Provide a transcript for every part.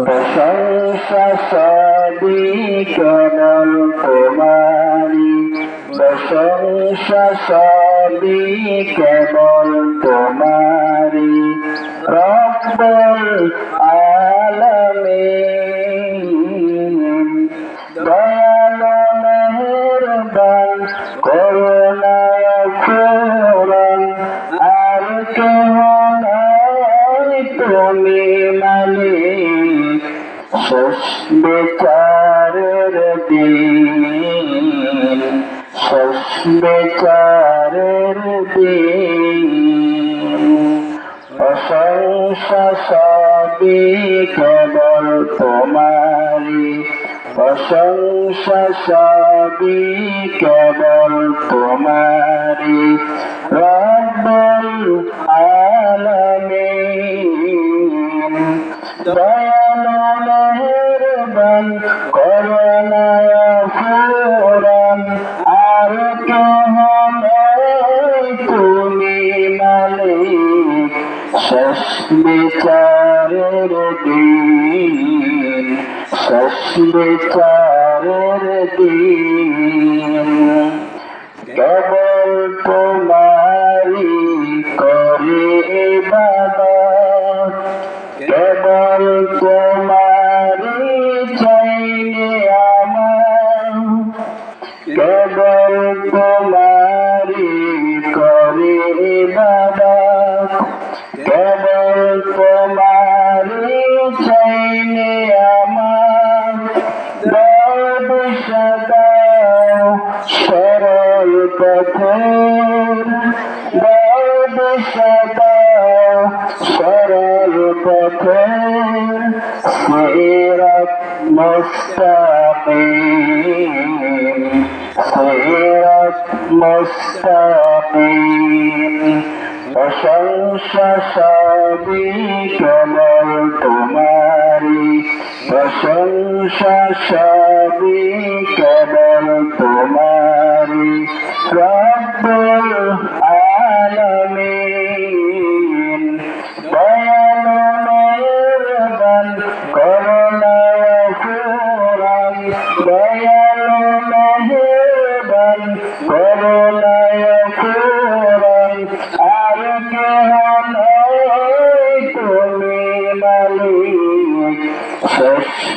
প্রশংসা সবই কেবল তোমারি প্রশংসা সবই কেবল তোমারি রব্বুল আলামিন দয়ালু মেহেরবান করুণায় ফুরন আর কেহ তুমি মালিক শেষ বিচারের দিন। শেষ বিচারের দিন প্রশংসা সবই কেবল তোমারি প্রশংসা সবই কেবল তোমারি রব্বুল আলামিন দয়ালু মেহেরবান করুণায় ফুরন আর কেহ তুমি মালিক, শেষ বিচারের দিন, শেষ বিচারের দিন। কেবল তোমারি কেবল তোমারি করে ইবাদত কেবল তোমারি চাইলে আমার দর্দ সদাও সরল পথের সরল পথের মুস্তাকিম মুস্তাকিম প্রশংসা সবই কেবল তোমারি প্রশংসা সবই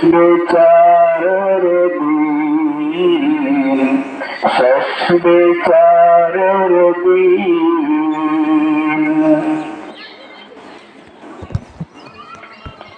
বিচারের দিন শেষ দিন